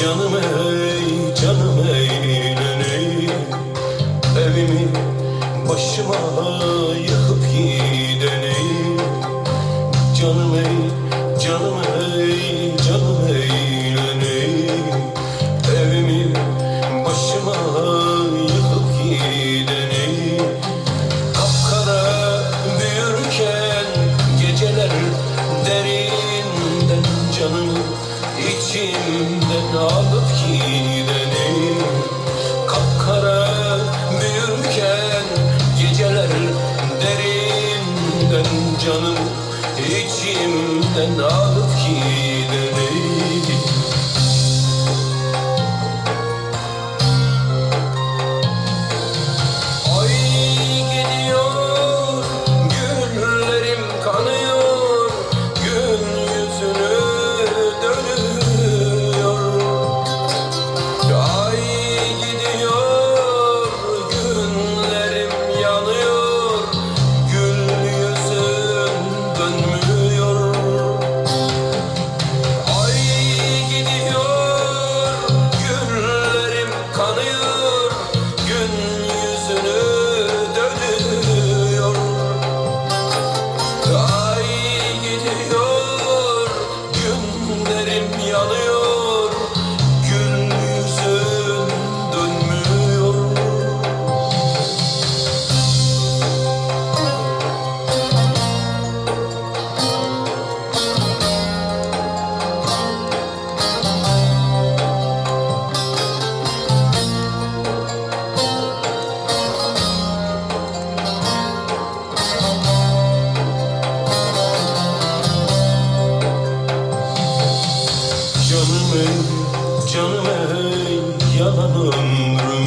Canım ey, canım eğleneyim Evimi başıma yıkıp gideneyim não key.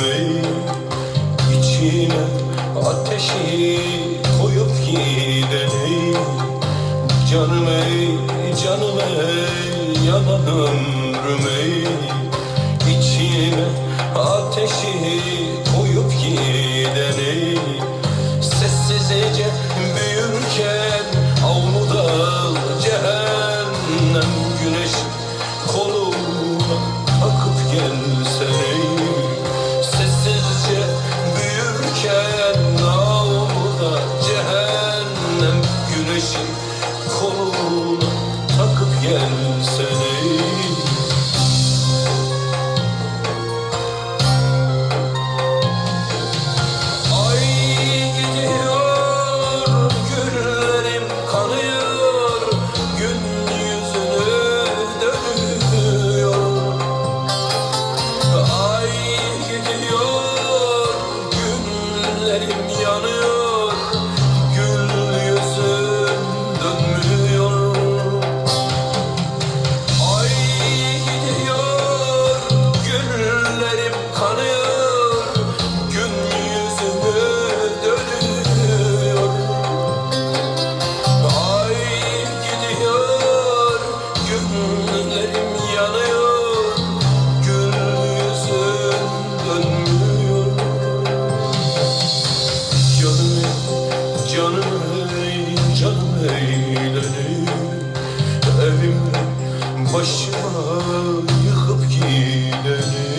Ey İçine ateşi koyup giden ey Canım ey, canım ey, ateşi koyup giden ey Sessizce büyürken Gözlerim yanıyor Gül yüzüm dönmüyor. Canım ey, canım ey, canım ey dönüm Evim başıma yıkıp gidelim